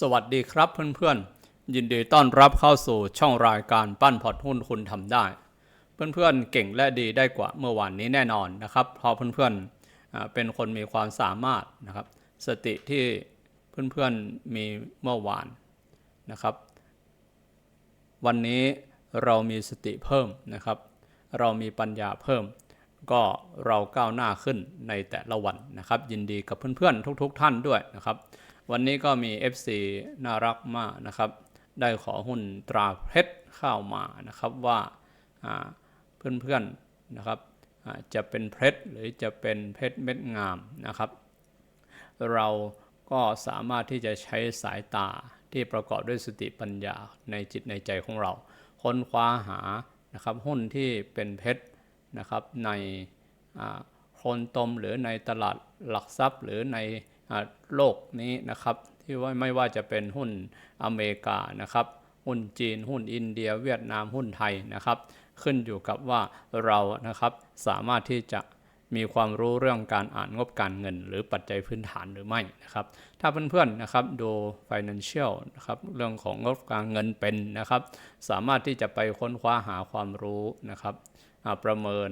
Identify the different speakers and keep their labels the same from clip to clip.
Speaker 1: สวัสดีครับเพื่อนๆ ยินดีต้อนรับเข้าสู่ช่องรายการปั้นพอร์ตหุ้นคุณทำได้ เพื่อนๆเก่งและดีได้กว่าเมื่อวานนี้แน่นอนนะครับเพราะเพื่อนๆเป็นคนมีความสามารถนะครับ สติที่เพื่อนๆมีเมื่อวานนะครับ วันนี้เรามีสติเพิ่มนะครับ เรามีปัญญาเพิ่ม ก็เราก้าวหน้าขึ้นในแต่ละวันนะครับ ยินดีกับเพื่อนๆทุก ๆ ท่านด้วยนะครับ วันนี้ก็มี FC น่ารักมากนะครับ ได้ขอหุ้นตราเพชรเข้ามานะครับว่าเพื่อนๆนะครับจะเป็นเพชรหรือจะเป็นเพชรเม็ดงามนะครับ เราก็สามารถที่จะใช้สายตาที่ประกอบด้วยสติปัญญาในจิตในใจของเรา ค้นคว้าหานะครับหุ้นที่เป็นเพชรนะครับในโคลนตมหรือในตลาดหลักทรัพย์หรือใน โลกนี้นะครับที่ว่าไม่ว่าจะเป็นหุ้นอเมริกานะครับหุ้นจีน หุ้นอินเดีย เวียดนามหุ้นไทยนะครับ ขึ้นอยู่กับว่าเรานะครับสามารถที่จะมีความรู้เรื่องการอ่านงบการเงิน หรือปัจจัยพื้นฐานหรือไม่นะครับ ถ้าเพื่อนๆนะครับดู financial นะครับเรื่องของงบการเงินเป็นนะครับ สามารถที่จะไปค้นคว้าหาความรู้นะครับประเมิน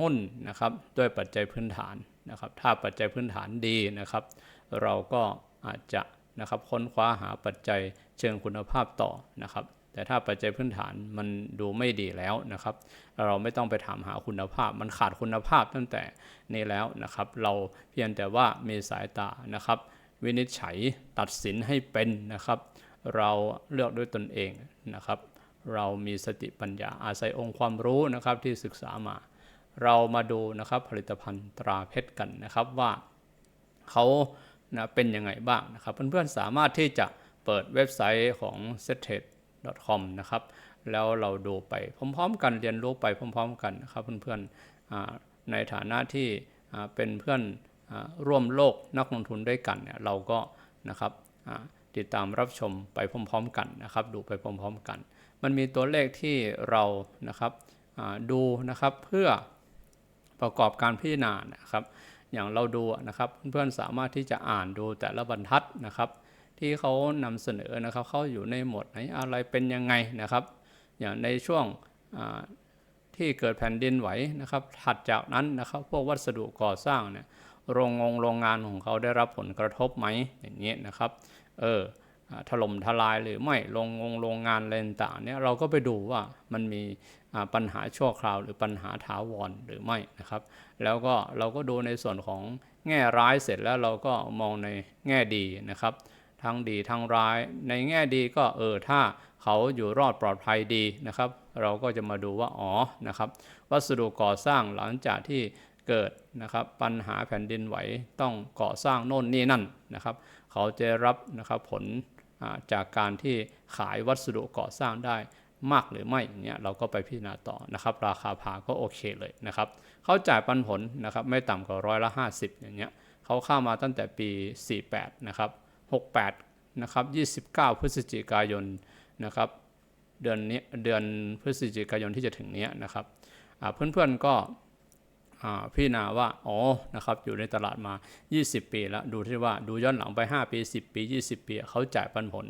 Speaker 1: หุ้นนะครับด้วยปัจจัยพื้นฐาน นะครับ ถ้าปัจจัยพื้นฐานดีนะครับ เราก็อาจจะนะครับค้นคว้าหาปัจจัยเชิงคุณภาพต่อนะครับ แต่ถ้าปัจจัยพื้นฐานมันดูไม่ดีแล้วนะครับ เราไม่ต้องไปถามหาคุณภาพ มันขาดคุณภาพตั้งแต่นี้แล้วนะครับ เราเพียงแต่ว่ามีสายตานะครับ วินิจฉัยตัดสินให้เป็นนะครับ เราเลือกด้วยตนเองนะครับ เรามีสติปัญญาอาศัยองค์ความรู้นะครับที่ศึกษามา เรามาดูนะครับผลิตภัณฑ์ตราเพชรกันนะครับว่าเขานะเป็นยังไงบ้างนะครับ เพื่อนๆสามารถที่จะเปิดเว็บไซต์ของ s e t t r a d e com นะครับแล้วเราดูไปพร้อมๆ กันเรียนรู้ไปพร้อม ๆ กันนะครับเพื่อนๆในฐานะที่เป็นเพื่อนอร่วมโลกนักลงทุนด้วยกันเนี่ยเราก็นะครับติดตามรับชมไปพร้อม ๆ กันนะครับ ดูไปพร้อม ๆ กัน มันมีตัวเลขที่เรานะครับดูนะครับเพื่อ ประกอบการพิจารณานะครับ อย่างเราดูนะครับเพื่อนๆสามารถที่จะอ่านดูแต่ละบรรทัดนะครับ ที่เขานำเสนอนะครับเขาอยู่ในหมวดไหนอะไรเป็นยังไงนะครับ อย่างในช่วงที่เกิดแผ่นดินไหวนะครับ ถัดจากนั้นนะครับ พวกวัสดุก่อสร้างเนี่ยโรงงงโรงงานของเขาได้รับผลกระทบไหมอย่างนี้นะครับ เออ ถล่มทลายหรือไม่โรงงโรงงานอะไรต่างเนี่ยเราก็ไปดูว่ามันมีปัญหาชั่วคราว หรือปัญหาถาวรหรือไม่นะครับ แล้วก็เราก็ดูในส่วนของแง่ร้ายเสร็จแล้วเราก็มองในแง่ดีนะครับ ทั้งดีทั้งร้ายในแง่ดีก็เออถ้าเขาอยู่รอดปลอดภัยดีนะครับ เราก็จะมาดูว่าอ๋อนะครับวัสดุก่อสร้างหลังจากที่เกิดนะครับปัญหาแผ่นดินไหวต้องก่อสร้างโน่นนี่นั่นนะครับ เขาจะรับนะครับผล จากการที่ขายวัสดุก่อสร้างได้มากหรือไม่เงี้ยเราก็ไปพิจารณาต่อนะครับ ราคาพาก็โอเคเลยนะครับเขาจ่ายปันผลนะครับไม่ต่ำกว่าร้อยละ50 อย่างเงี้ยเขาเข้ามาตั้งแต่ปี 48 นะครับ 68 นะครับ 29 พฤศจิกายนนะครับเดือนนี้เดือนพฤศจิกายนที่จะถึงเนี้ยนะครับอ่าเพื่อนๆก็ พิจารณาว่า อ๋อ นะครับ อยู่ในตลาดมา 20 ปีแล้ว ดูที่ว่า ดูย้อนหลังไป 5 ปี 10 ปี 20 ปี เขาจ่ายปันผล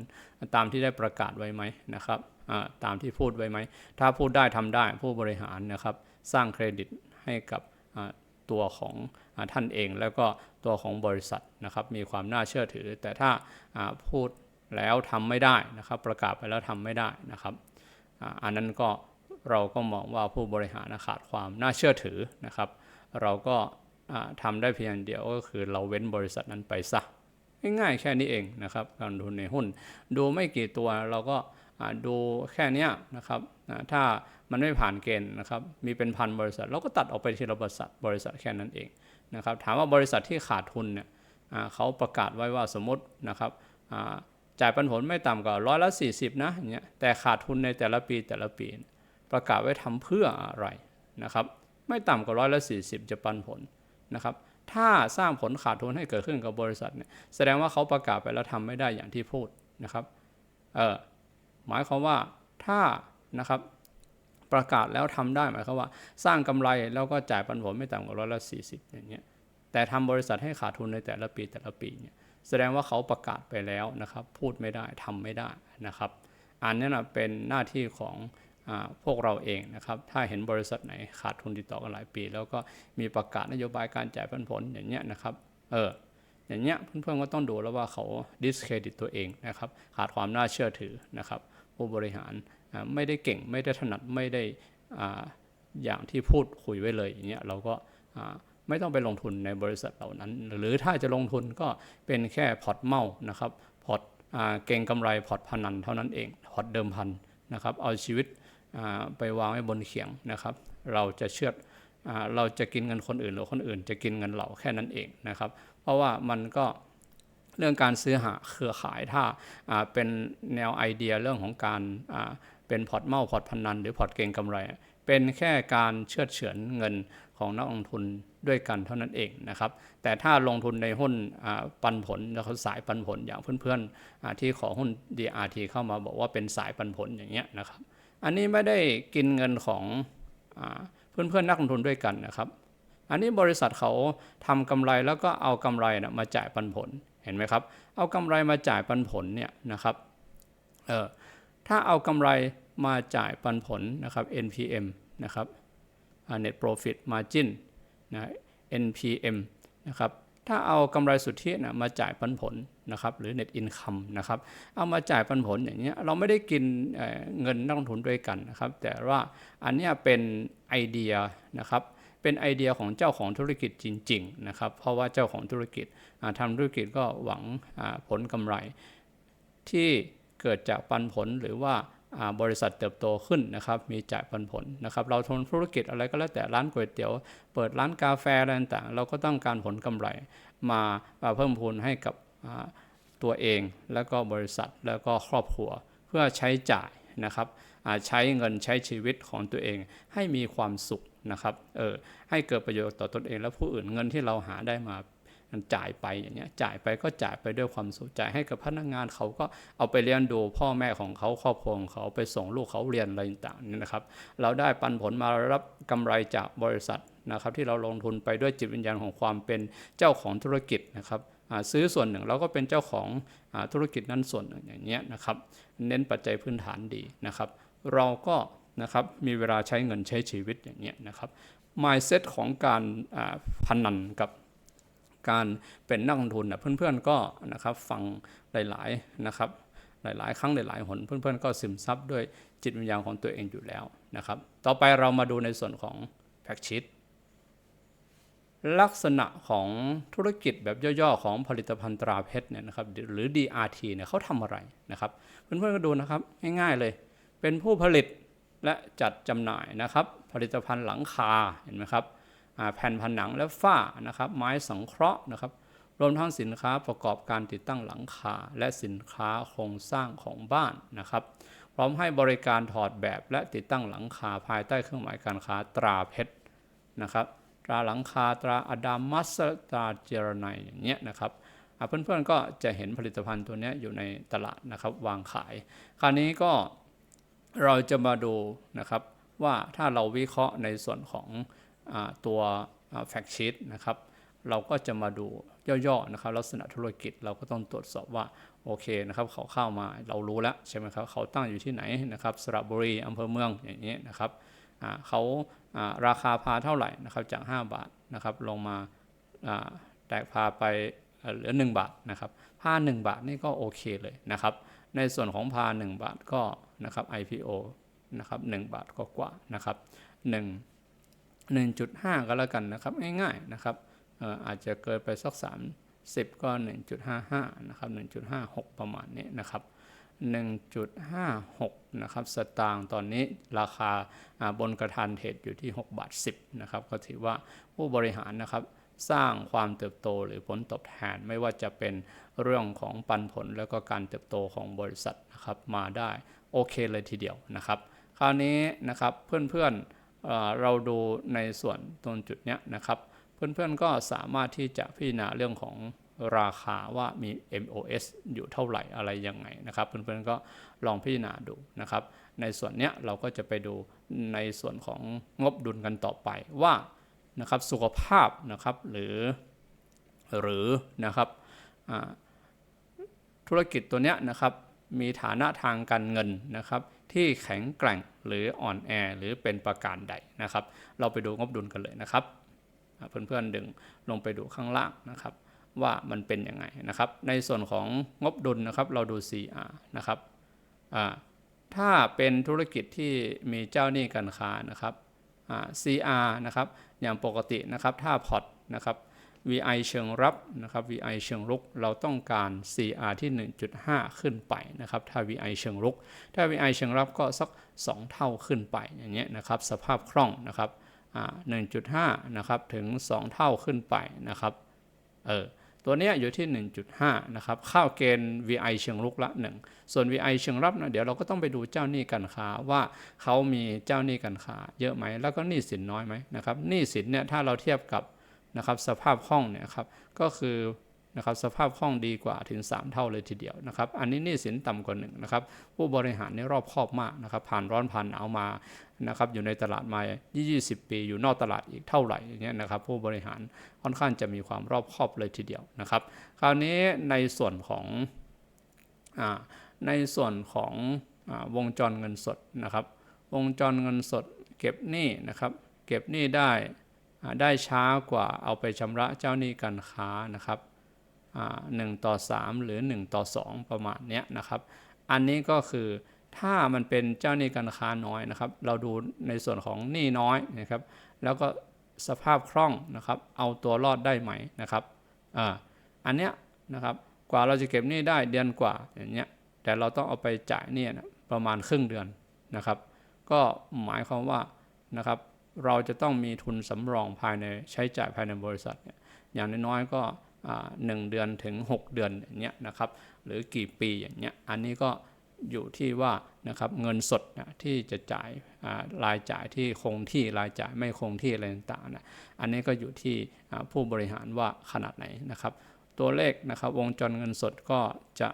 Speaker 1: ตามที่ได้ประกาศไว้ไหมนะครับ ตามที่พูดไว้ไหม ถ้าพูดได้ทำได้ ผู้บริหารนะครับ สร้างเครดิตให้กับตัวของอท่านเอง แล้วก็ตัวของบริษัทนะครับ มีความน่าเชื่อถือ แต่ถ้าพูดแล้วทำไม่ได้นะครับ ประกาศไปแล้วทำไม่ได้นะครับ อันนั้นก็ เราก็มองว่าผู้บริหารขาดความน่าเชื่อถือนะครับ เราก็อ่าทำได้เพียงเดียวก็คือเราเว้นบริษัทนั้นไปซะง่ายๆแค่นี้เองนะครับการลงทุนในหุ้น ดูไม่กี่ตัวเราก็ดูแค่นี้นะครับถ้ามันไม่ผ่านเกณฑ์นะครับมีเป็นพันบริษัท เราก็ตัดออกไปทีละบริษัทบริษัทแค่นั้นเองนะครับถามว่าบริษัทที่ขาดทุนเนี่ยเขาประกาศไว้ว่าสมมตินะครับจ่ายปันผลไม่ต่ำกว่าร้อยละ40นะอย่างเงี้ยแต่ขาดทุนในแต่ละปีแต่ละปี ประกาศไว้ทำเพื่ออะไรนะครับ ไม่ต่ำกว่าร้อยละ40จะปันผลนะครับ ถ้าสร้างผลขาดทุนให้เกิดขึ้นกับบริษัทเนี่ยแสดงว่าเขาประกาศไปแล้วทำไม่ได้อย่างที่พูดนะครับเออหมายความว่าถ้านะครับประกาศแล้วทำได้หมายความว่า สร้างกำไรแล้วก็จ่ายปันผลไม่ต่ำกว่าร้อยละ40อย่างเงี้ยแต่แต่ทำบริษัทให้ขาดทุนในแต่ละปีแต่ละปีเนี่ยแสดงว่าเขาประกาศไปแล้วนะครับ พูดไม่ได้ทำไม่ได้นะครับ อันนี้นะเป็นหน้าที่ของ พวกเราเองนะครับ ถ้าเห็นบริษัทไหนขาดทุนติดต่อกันหลายปี แล้วก็มีประกาศนโยบายการจ่ายปันผลอย่างเงี้ยนะครับ เออ อย่างเงี้ยเพื่อนๆก็ต้องดูแล้วว่าเขา discredit ตัวเองนะครับ ขาดความน่าเชื่อถือนะครับ ผู้บริหารไม่ได้เก่งไม่ได้ถนัดไม่ได้อย่างที่พูดคุยไว้เลยอย่างเงี้ยเราก็ไม่ต้องไปลงทุนในบริษัทเหล่านั้น หรือถ้าจะลงทุนก็เป็นแค่พอร์ตเมานะครับพอร์ตเก่งกำไรพอร์ตพนันเท่านั้นเองพอร์ตเดิมพันนะครับเอาชีวิต ไปวางไว้บนเขียงนะครับ เราจะเชื่อดอเราจะกินเงินคนอื่น หรือคนอื่น จะกินเงินเราแค่นั้นเองนะครับ เพราะว่ามันก็เรื่องการซื้อหาเครือข่ายถ้าเป็นแนวไอเดียเรื่องของการเป็นพอร์ตเมาพอร์ตพนันหรือพอร์ตเก่งกำไร เป็นแค่การเชื่อดเฉือนเงินของนักลงทุนด้วยกันเท่านั้นเองนะครับ แต่ถ้าลงทุนในหุ้นปันผลแล้วเขาสายปันผลอย่างเพื่อนๆอาที่ขอหุ้น DRT เข้ามาบอกว่าเป็นสายปันผลอย่างเงี้ยนะครับ อันนี้ไม่ได้กินเงินของอาเพื่อนนักลงทุนด้วยกันนะครับ อันนี้บริษัทเขาทำกำไรแล้วก็เอากำไรนะมาจ่ายปันผลเห็นไหมครับ เอากำไรมาจ่ายปันผลเนี่ยนะครับเออถ้าเอากำไรมาจ่ายปันผลนะครับ NPM นะครับ Net Profit Margin นะ NPM นะครับ ถ้าเอากำไรสุทธินะมาจ่ายปันผลนะครับหรือ Net Income นะครับเอามาจ่ายปันผลอย่างเงี้ยเราไม่ได้กินเเงินนักลงทุนด้วยกันนะครับแต่ว่าอันนี้เป็นไอเดียนะครับเป็นไอเดียของเจ้าของธุรกิจจริงๆนะครับเพราะว่าเจ้าของธุรกิจอ่าทำธุรกิจก็หวังผลกำไร ที่เกิดจากปันผลหรือว่า บริษัทเติบโตขึ้นนะครับมีจ่ายปันผลนะครับเราทำธุรกิจอะไรก็แล้วแต่ร้านก๋วยเตี๋ยว เปิดร้านกาแฟอะไรต่างๆ เราก็ต้องการผลกำไรมามาเพิ่มพูนให้กับตัวเองแล้วก็บริษัทแล้วก็ครอบครัวเพื่อใช้จ่ายนะครับใช้เงินใช้ชีวิตของตัวเองให้มีความสุขนะครับเออให้เกิดประโยชน์ต่อตนเองและผู้อื่นเงินที่เราหาได้มา จ่ายไปอย่างเงี้ยจ่ายไปก็จ่ายไปด้วยความสุขจ่ายให้กับพนักงานเขาก็เอาไปเลี้ยงดูพ่อแม่ของเขาครอบครัวของเขาไปส่งลูกเขาเรียนอะไรต่างๆนี่นะครับ เราได้ปันผลมารับกำไรจากบริษัทนะครับ ที่เราลงทุนไปด้วยจิตวิญญาณของความเป็นเจ้าของธุรกิจนะครับซื้อส่วนหนึ่งเราก็เป็นเจ้าของอธุรกิจนั้นส่วนหนึ่งอย่างเงี้ยนะครับ เน้นปัจจัยพื้นฐานดีนะครับ เราก็นะครับมีเวลาใช้เงินใช้ชีวิตอย่างเงี้ยนะครับ mindset ของการพนันกับ การเป็นนักลงทุนนะเพื่อนๆก็นะครับฟังหลายๆนะครับหลายๆ ครั้งหลายๆหนเพื่อนๆก็ซึมซับด้วยจิตวิญญาณของตัวเองอยู่แล้วนะครับต่อไปเรามาดูในส่วนของแพ็กชีตลักษณะของธุรกิจแบบย่อๆ ของผลิตภัณฑ์ตราเพชรเนี่ยนะครับหรือ DRT เนี่ยเขาทำอะไรนะครับเพื่อนๆก็ดูนะครับง่ายๆเลย เป็นผู้ผลิตและจัดจำหน่ายนะครับ ผลิตภัณฑ์หลังคาเห็นไหมครับ แผ่นผนังและฝ้านะครับไม้สังเคราะห์นะครับรวมทั้งสินค้าประกอบการติดตั้งหลังคา และสินค้าโครงสร้างของบ้านนะครับ พร้อมให้บริการถอดแบบและติดตั้งหลังคาภายใต้เครื่องหมายการค้าตราเพชรนะครับ ตราหลังคาตราอดามัสตราเจรไนอย่างเงี้ยนะครับอะเพื่อนๆก็จะเห็นผลิตภัณฑ์ตัวนี้อยู่ในตลาดนะครับวางขาย คราวนี้ก็เราจะมาดูนะครับว่าถ้าเราวิเคราะห์ในส่วนของ ตัวแฟกชีตนะครับเราก็จะมาดูย่อๆนะครับลักษณะธุรกิจเราก็ต้องตรวจสอบว่าโอเคนะครับเขาเข้ามาเรารู้แล้วใช่ไหมครับเขาตั้งอยู่ที่ไหนนะครับสระบุรีอำเภอเมืองอย่างนี้นะครับเขาราคาพาเท่าไหร่นะครับจาก 5 บาทนะครับลงมาแตกพาไปเอ่อหลือ 1 บาทนะครับพา1บาทนี่ก็โอเคเลยนะครับในส่วนของพา 1 บาทก็นะครับ IPO นะครับ1บาทก็กว่าๆนะครับ1 1.5 ก็แล้วกันนะครับ ง่ายๆนะครับอาจจะเกินไปสัก 30 ก็ 1.55 นะครับ 1.56 ประมาณนี้นะครับ 1.56 นะครับ สตางค์ตอนนี้ราคาอ่าบนกระทานเทรดอยู่ที่ 6 บาท 10 นะครับ ก็ถือว่าผู้บริหารนะครับสร้างความเติบโตหรือผลตอบแทนไม่ว่าจะเป็นเรื่องของปันผลแล้วก็การเติบโตของบริษัทนะครับมาได้โอเคเลยทีเดียวนะครับ คราวนี้นะครับเพื่อนๆ เราดูในส่วนตรงจุดเนี้ยนะครับ เพื่อนๆก็สามารถที่จะพิจารณาเรื่องของราคาว่ามี MOS อยู่เท่าไหร่อะไรยังไงนะครับ เพื่อนๆก็ลองพิจารณาดูนะครับ ในส่วนเนี้ยเราก็จะไปดูในส่วนของงบดุลกันต่อไปว่านะครับสุขภาพนะครับหรือหรือนะครับธุรกิจตัวเนี้ยนะครับมีฐานะทางการเงินนะครับ ที่แข็งแกร่งหรืออ่อนแอหรือเป็นประการใดนะครับ เราไปดูงบดุลกันเลยนะครับ เพื่อนๆดึงลงไปดูข้างล่างนะครับ ว่ามันเป็นยังไงนะครับ ในส่วนของงบดุลนะครับเราดู CR นะครับถ้าเป็นธุรกิจที่มีเจ้าหนี้การค้านะครับอ่า CR นะครับอย่างปกตินะครับถ้าพอร์ตนะครับ VI เชิงรับนะครับ VI เชิงรุกเราต้องการ CR ที่ 1.5 ขึ้นไปนะครับ ถ้า VI เชิงรุก ถ้า VI เชิงรับก็สัก 2 เท่าขึ้นไปอย่างเงี้ยนะครับสภาพคล่องนะครับอ่า1.5นะครับถึง 2 เท่าขึ้นไปนะครับเออตัวเนี้ยอยู่ที่ 1.5 นะครับเข้าเกณฑ์ VI เชิงรุกละ 1 ส่วน VI เชิงรับนะเดี๋ยวเราก็ต้องไปดูเจ้าหนี้การค้าว่าเขามีเจ้าหนี้การค้าเยอะไหมแล้วก็หนี้สินน้อยไหมนะครับหนี้สินเนี่ยถ้าเราเทียบกับ นะครับสภาพคล่องเนี่ยครับก็คือนะครับสภาพคล่องดีกว่าถึง 3 เท่าเลยทีเดียวนะครับอันนี้หนี้สินต่ำกว่า1นะครับผู้บริหารในรอบคอบมากนะครับผ่านร้อนผ่านหนาวมานะครับอยู่ในตลาดมา 20 ปีอยู่นอกตลาดอีกเท่าไหร่อย่างเงี้ยนะครับผู้บริหารค่อนข้างจะมีความรอบคอบเลยทีเดียวนะครับ คราวนี้ในส่วนของอในส่วนของอวงจรเงินสดนะครับวงจรเงินสดเก็บหนี้นะครับเก็บหนี้ได้ ได้ช้ากว่าเอาไปชำระเจ้าหนี้การค้านะครับหนึ่งต่อ 3 หรือ 1 ต่อ 2 ประมาณเนี้ยนะครับ อันนี้ก็คือถ้ามันเป็นเจ้าหนี้การค้าน้อยนะครับ เราดูในส่วนของหนี้น้อยนะครับ แล้วก็สภาพคล่องนะครับ เอาตัวรอดได้ไหมนะครับออันเนี้ยนะครับกว่าเราจะเก็บหนี้ได้เดือนกว่าอย่างเงี้ยแต่เราต้องเอาไปจ่ายเนี่ยนะประมาณครึ่งเดือนนะครับ ก็หมายความว่านะครับ เราจะต้องมีทุนสำรองภายในใช้จ่ายภายในบริษัทเนี่ยอย่างน้อยๆก็หนึ่งเดือนถึง 6 เดือนอย่างเงี้ยนะครับหรือกี่ปีอย่างเงี้ยอันนี้ก็อยู่ที่ว่านะครับเงินสดนะที่จะจ่ายรายจ่ายที่คงที่รายจ่ายไม่คงที่อะไรต่างๆนะอันนี้ก็อยู่ที่ผู้บริหารว่าขนาดไหนนะครับ ตัวเลขนะครับวงจรเงินสดก็จะ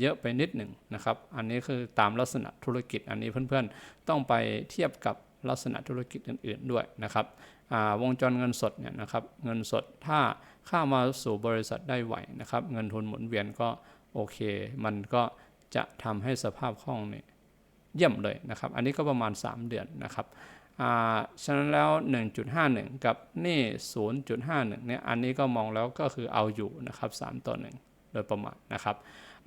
Speaker 1: เยอะไปนิดหนึ่งนะครับ อันนี้คือตามลักษณะธุรกิจอันนี้เพื่อนๆ ต้องไปเทียบกับ ลักษณะธุรกิจอื่น ๆด้วยนะครับวงจรเงินสดเนี่ยนะครับเงินสดถ้าเข้ามาสู่บริษัทได้ไหวนะครับ เงินทุนหมุนเวียนก็โอเค มันก็จะทำให้สภาพคล่องเนี่ยเยี่ยมเลยนะครับ อันนี้ก็ประมาณ 3 เดือนนะครับอ่าฉะนั้นแล้ว 1.51 กับนี่ 0.51 เนี่ย อันนี้ก็มองแล้วก็คือเอาอยู่นะครับ 3 ต่อ 1 โดยประมาณนะครับ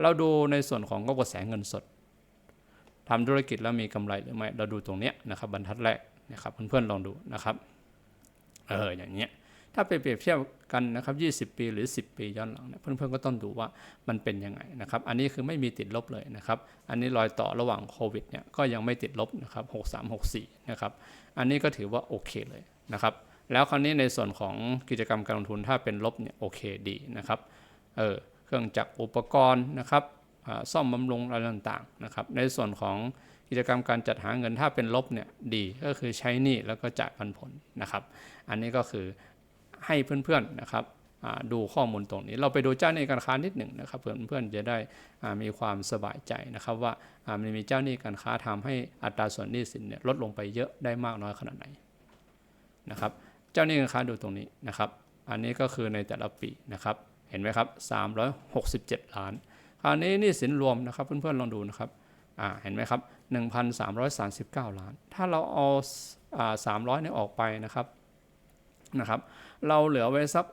Speaker 1: เราดูในส่วนของกระแสเงินสด ทำธุรกิจแล้วมีกำไรหรือไม่เราดูตรงเนี้ยนะครับบรรทัดแรกนะครับเพื่อนๆลองดูนะครับเอออย่างเงี้ยถ้าไปเปรียบเทียบกันนะครับ20 ปีหรือ 10 ปีย้อนหลังเนี่ยเพื่อนๆก็ต้องดูว่ามันเป็นยังไงนะครับ อันนี้คือไม่มีติดลบเลยนะครับ อันนี้รอยต่อระหว่างโควิดเนี่ยก็ยังไม่ติดลบนะครับ63 64นะครับ อันนี้ก็ถือว่าโอเคเลยนะครับ แล้วคราวนี้ในส่วนของกิจกรรมการลงทุนถ้าเป็นลบเนี่ยโอเคดีนะครับ เออเครื่องจักรอุปกรณ์นะครับ ซ่อมบำรุงอะไรต่างๆนะครับในส่วนของกิจกรรมการจัดหาเงินถ้าเป็นลบเนี่ยดีก็คือใช้หนี้แล้วก็จ่ายปันผลนะครับ อันนี้ก็คือให้เพื่อนๆนะครับดูข้อมูลตรงนี้ เราไปดูเจ้าหนี้การค้านิดหนึ่งนะครับ เพื่อนๆจะได้มีความสบายใจนะครับ ว่ามันมีเจ้าหนี้การค้าทำให้อัตราส่วนหนี้สินเนี่ยลดลงไปเยอะได้มากน้อยขนาดไหนนะครับ เจ้าหนี้การค้าดูตรงนี้นะครับ อันนี้ก็คือในแต่ละปีนะครับ เห็นไหมครับ367 ล้าน คราวนี้นี่สินรวมนะครับเพื่อนๆลองดูนะครับอ่าเห็นไหมครับ 1,339 ล้าน ถ้าเราเอาอ่า300เนี่ยออกไปนะครับนะครับ เราเหลือไว้สัก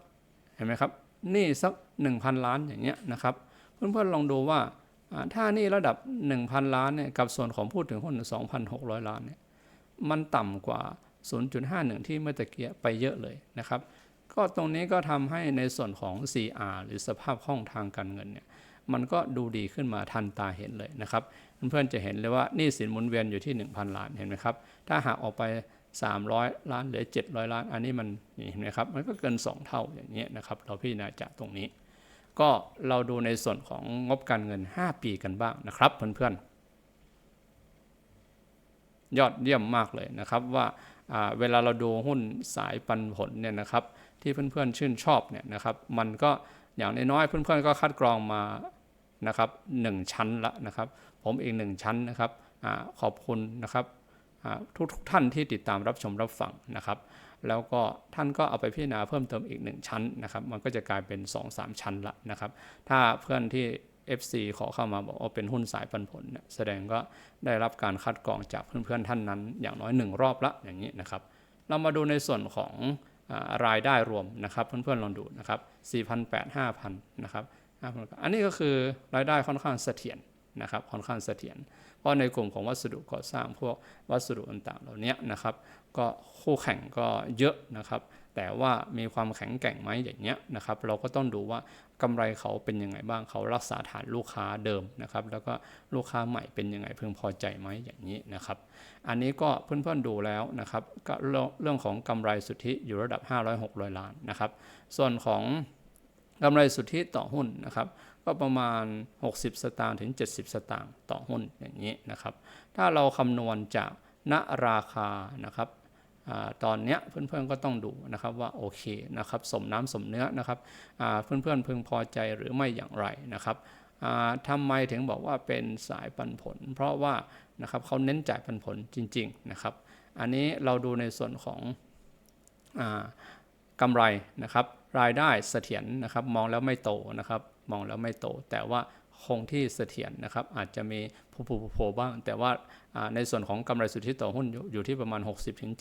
Speaker 1: เห็นไหมครับนี่สัก 1,000 ล้านอย่างเงี้ยนะครับ เพื่อนๆลองดูว่าอ่าถ้านี่ระดับ 1,000 ล้านเนี่ยกับส่วนของพูดถึงหุ้น2,600 ล้านเนี่ยมันต่ำกว่า 0.51 ที่เมื่อตะเกียไปเยอะเลยนะครับ ก็ตรงนี้ก็ทำให้ในส่วนของ CR หรือสภาพคล่องทางการเงินเนี่ย มันก็ดูดีขึ้นมาทันตาเห็นเลยนะครับ เพื่อนๆจะเห็นเลยว่านี่สินหมุนเวียนอยู่ที่ 1,000 ล้านเห็นไหมครับ ถ้าหากออกไป 300 ล้านหลือ 700 ล้าน อันนี้มันเห็นไหมครับ มันก็เกิน 2 เท่าอย่างนี้ยนะครับ เราพิจารณาจากตรงนี้ ก็เราดูในส่วนของงบการเงิน 5 ปีกันบ้างนะครับ เพื่อนๆ ยอดเยี่ยมมากเลยนะครับว่าอ่าเวลาเราดูหุ้นสายปันผลเนี่ยนะครับที่เพื่อนๆชื่นชอบเนี่ยนะครับ มันก็อย่างน้อยๆเพื่อนๆก็คัดกรองมา นะครับหนึ่งชั้นละนะครับ ผมเองหนึ่งชั้นนะครับอขอบคุณนะครับทุกทุกท่านที่ติดตามรับชมรับฟังนะครับ แล้วก็ท่านก็เอาไปพิจารณาเพิ่มเติมอีก 1 ชั้นนะครับ มันก็จะกลายเป็น 2-3 ชั้นละนะครับ ถ้าเพื่อนที่ FC ขอเข้ามาบอกว่าเป็นหุ้นสายปันผลเนี่ยแสดงก็ได้รับการคัดกรองจากเพื่อนๆท่านนั้น อย่างน้อย 1 รอบละอย่างนี้นะครับ เรามาดูในส่วนของอรายได้รวมนะครับ เพื่อนๆลองดูนะครับ4,800 5,000นะครับ อันนี้ก็คือรายได้ค่อนข้างเสถียรนะครับค่อนข้างเสถียรเพราะในกลุ่มของวัสดุก่อสร้างพวกวัสดุต่างๆเหล่านี้นะครับ ก็คู่แข่งก็เยอะนะครับ แต่ว่ามีความแข็งแกร่งไหมอย่างเงี้ยนะครับ เราก็ต้องดูว่ากำไรเขาเป็นยังไงบ้างเขารักษาฐานลูกค้าเดิมนะครับ แล้วก็ลูกค้าใหม่เป็นยังไงพึงพอใจไหมอย่างนี้นะครับ อันนี้ก็เพื่อนๆดูแล้วนะครับก็เรื่องของกำไรสุทธิอยู่ระดับ 500-600 ล้านนะครับ ส่วนของ กำไรสุทธิต่อหุ้นนะครับก็ประมาณ 60 สตางค์ถึง 70 สตางค์ต่อหุ้นอย่างนี้นะครับ ถ้าเราคำนวณจากณราคานะครับอตอนเนี้ยเพื่อนๆก็ต้องดูนะครับว่าโอเคนะครับสมน้ำสมเนื้อนะครับเพื่อนๆพึงพอใจหรือไม่อย่างไรนะครับทำไมถึงบอกว่าเป็นสายปันผล เพราะว่านะครับเขาเน้นจ่ายปันผลจริงๆนะครับ อันนี้เราดูในส่วนของกำไรนะครับ รายได้เสถียรนะครับ มองแล้วไม่โตนะครับ มองแล้วไม่โต แต่ว่า คงที่เสถียรนะครับ อาจจะมีผู้ผู้โผบ้าง แต่ว่าในส่วนของกำไรสุทธิต่อหุ้นอยู่ที่ประมาณ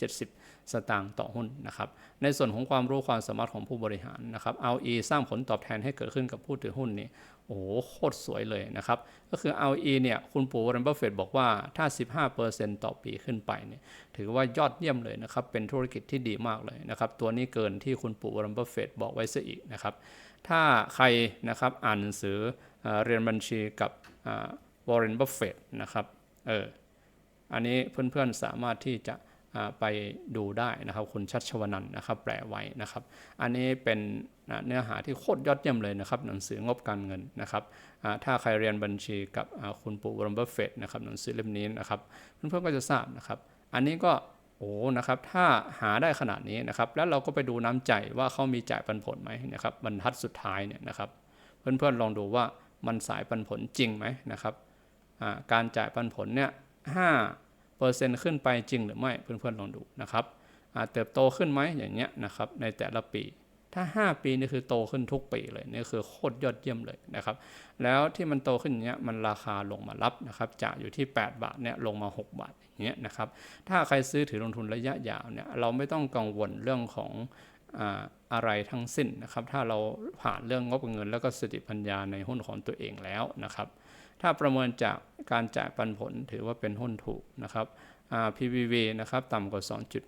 Speaker 1: 60-70 สตางค์ต่อหุ้นนะครับ ในส่วนของความรู้ความสามารถของผู้บริหารนะครับ ROE สร้างผลตอบแทนให้เกิดขึ้นกับผู้ถือหุ้นนี่โอ้โหโคตรสวยเลยนะครับ ก็คือ ROE เนี่ยคุณปู่วอร์เรนบัฟเฟตบอกว่าถ้า 15%ต่อปีขึ้นไปเนี่ยถือว่ายอดเยี่ยมเลยนะครับ เป็นธุรกิจที่ดีมากเลยนะครับ ตัวนี้เกินที่คุณปู่วอร์เรนบัฟเฟตบอกไว้ซะอีกนะครับ ถ้าใครนะครับอ่านหนังสือเรียนบัญชีกับวอร์เรนบัฟเฟตนะครับเอออันนี้เพื่อนๆสามารถที่จะไปดูได้นะครับคุณชัชวนันนะครับแปลไว้นะครับ อันนี้เป็นเนื้อหาที่โคตรยอดเยี่ยมเลยนะครับ หนังสืองบการเงินนะครับถ้าใครเรียนบัญชีกับคุณปู่วอร์เรนบัฟเฟตนะครับหนังสือเล่มนี้นะครับเพื่อนๆก็จะทราบนะครับ อันนี้ก็ โอ้นะครับถ้าหาได้ขนาดนี้นะครับ แล้วเราก็ไปดูน้ำใจว่าเขามีจ่ายปันผลไหมนะครับบรรทัดสุดท้ายเนี่ยนะครับ เพื่อนๆลองดูว่ามันสายปันผลจริงไหมนะครับการจ่ายปันผลเนี่ยห้าเปอร์เซ็นต์ขึ้นไปจริงหรือไม่เพื่อนๆลองดูนะครับเติบโตขึ้นไหมอย่างเงี้ยนะครับในแต่ละปี ถ้า 5 ปีนี่คือโตขึ้นทุกปีเลยนี่คือโคตรยอดเยี่ยมเลยนะครับแล้วที่มันโตขึ้นอย่างเงี้ยมันราคาลงมารับนะครับจากอยู่ที่ 8 บาทเนี่ยลงมา 6 บาทอย่างเงี้ยนะครับถ้าใครซื้อถือลงทุนระยะยาวเนี่ยเราไม่ต้องกังวลเรื่องของอะไรทั้งสิ้นนะครับถ้าเราผ่านเรื่องงบเงิน แล้วก็สติปัญญาในหุ้นของตัวเองแล้วนะครับถ้าประเมินจากการจ่ายปันผลถือว่าเป็นหุ้นถูกนะครับ PBV นะครับต่ำกว่า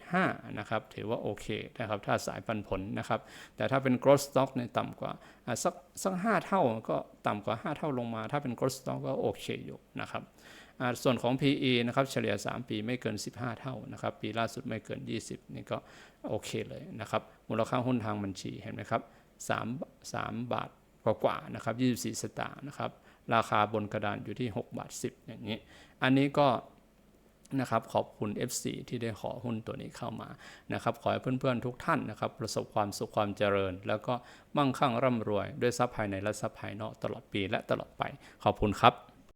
Speaker 1: 2.5 นะครับ ถือว่าโอเคนะครับ ถ้าสายปันผลนะครับ แต่ถ้าเป็น growth stock เนี่ยต่ำกว่าสักสัก 5 เท่าก็ต่ำกว่า 5 เท่าลงมา ถ้าเป็น growth stock ก็โอเคอยู่นะครับส่วนของ PE นะครับเฉลี่ย 3 ปีไม่เกิน 15 เท่านะครับ ปีล่าสุดไม่เกิน 20 นี่ก็โอเคเลยนะครับ มูลค่าหุ้นทางบัญชีเห็นไหมครับ3 3บาทกว่าๆนะครับ 24 สตางค์นะครับ ราคาบนกระดานอยู่ที่ 6 บาท 10 อย่างนี้ อันนี้ก็ นะครับขอบคุณ FC ที่ได้ขอหุ้นตัวนี้เข้ามานะครับขอให้เพื่อนๆทุกท่านนะครับประสบความสุขความเจริญ แล้วก็มั่งคั่งร่ำรวยด้วยทรัพย์ภายในและทรัพย์ภายนอกตลอดปีและตลอดไป ขอบคุณครับ